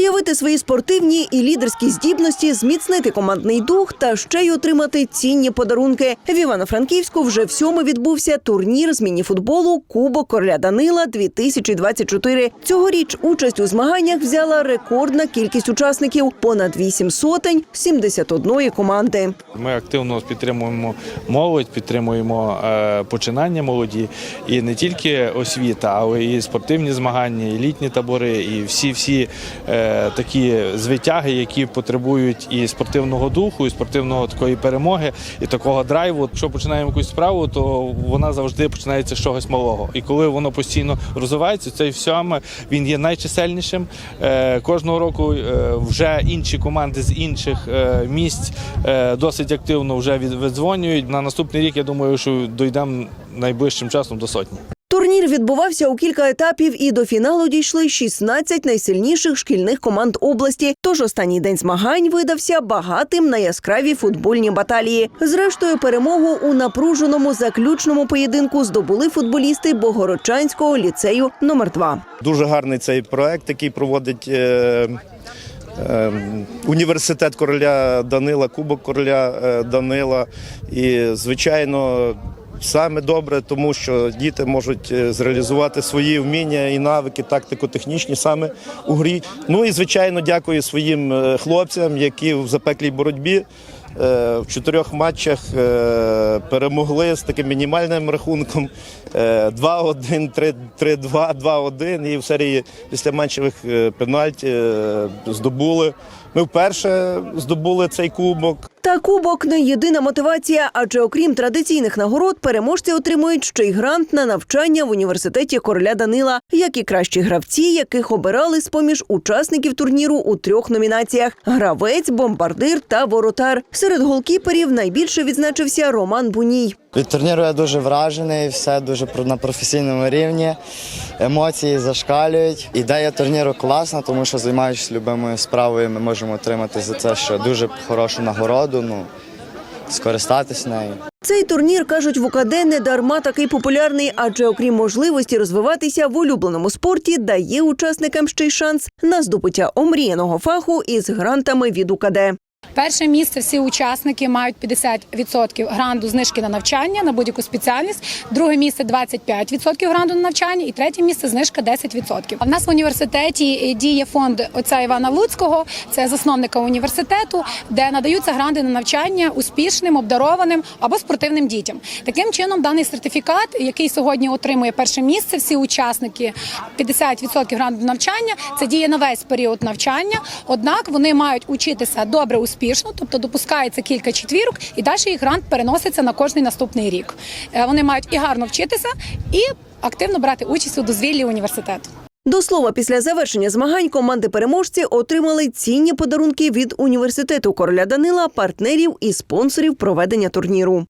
Проявити свої спортивні і лідерські здібності, зміцнити командний дух та ще й отримати цінні подарунки. В Івано-Франківську вже в сьому відбувся турнір з мініфутболу Кубок Короля Данила 2024 Цьогоріч участь у змаганнях взяла рекордна кількість учасників понад 8 сотень 71 команди. Ми активно підтримуємо молодь, підтримуємо е, починання молоді і не тільки освіта, але і спортивні змагання, і літні табори, і всі всі е, такі звитяги, які потребують і спортивного духу, і спортивного такої перемоги, і такого драйву. Якщо починаємо якусь справу, то вона завжди починається з чогось малого. І коли воно постійно розвивається, цей всьому він є найчисельнішим. Е, кожного року е, вже інші команди з інших е, місць досить активно вже від- видзвонюють. На наступний рік я думаю, що дійдемо найближчим часом до сотні. Турнір відбувався у кілька етапів, і до фіналу дійшли 16 найсильніших шкільних команд області. Тож останній день змагань видався багатим на яскраві футбольні баталії. Зрештою, перемогу у напруженому заключному поєдинку здобули футболісти Богородчанського ліцею номер 2 Дуже гарний цей проект, який проводить е, е, університет короля Данила, Кубок короля е, Данила. І, звичайно, саме добре, тому що діти можуть е, зреалізувати свої вміння і навики, тактико-технічні саме у грі. Ну і звичайно, дякую своїм е, хлопцям, які в запеклій боротьбі. е, В чотирьох матчах перемогли з таким мінімальним рахунком е, 2-1, 3- 3-2, 2-1 і в серії після матчевих пенальті здобули. Ми вперше здобули цей кубок. Та кубок не єдина мотивація, адже окрім традиційних нагород, переможці отримують ще й грант на навчання в університеті короля Данила, як і кращі гравці, яких обирали з поміж учасників турніру у трьох номінаціях: гравець, бомбардир та воротар. Серед голкіперів найбільше відзначився Роман Буній. Від турніру я дуже вражений, все дуже на професійному рівні. Емоції зашкалюють. Ідея турніру класна, тому що займаючись любимою справою, ми можемо отримати за це ще дуже хорошу нагороду. Ну скористатись нею. Цей турнір кажуть в УКД не дарма такий популярний, адже окрім можливості розвиватися в улюбленому спорті, дає учасникам ще й шанс на здобуття омріяного фаху із грантами від УКД. Перше місце всі учасники мають 50% гранту знижки на навчання на будь-яку спеціальність. Друге місце 25% гранту на навчання, і третє місце знижка 10%. А в нас в університеті діє фонд отця Івана Луцького, це засновника університету, де надаються гранти на навчання успішним, обдарованим або спортивним дітям. Таким чином, даний сертифікат, який сьогодні отримує перше місце, всі учасники 50% гранту на навчання, це діє на весь період навчання. Однак вони мають учитися добре успішно, тобто допускається кілька четвірок, і далі їх грант переноситься на кожний наступний рік. Е, Вони мають і гарно вчитися, і активно брати участь у дозвіллі університету. До слова, після завершення змагань команди переможці отримали цінні подарунки від університету короля Данила, партнерів і спонсорів проведення турніру.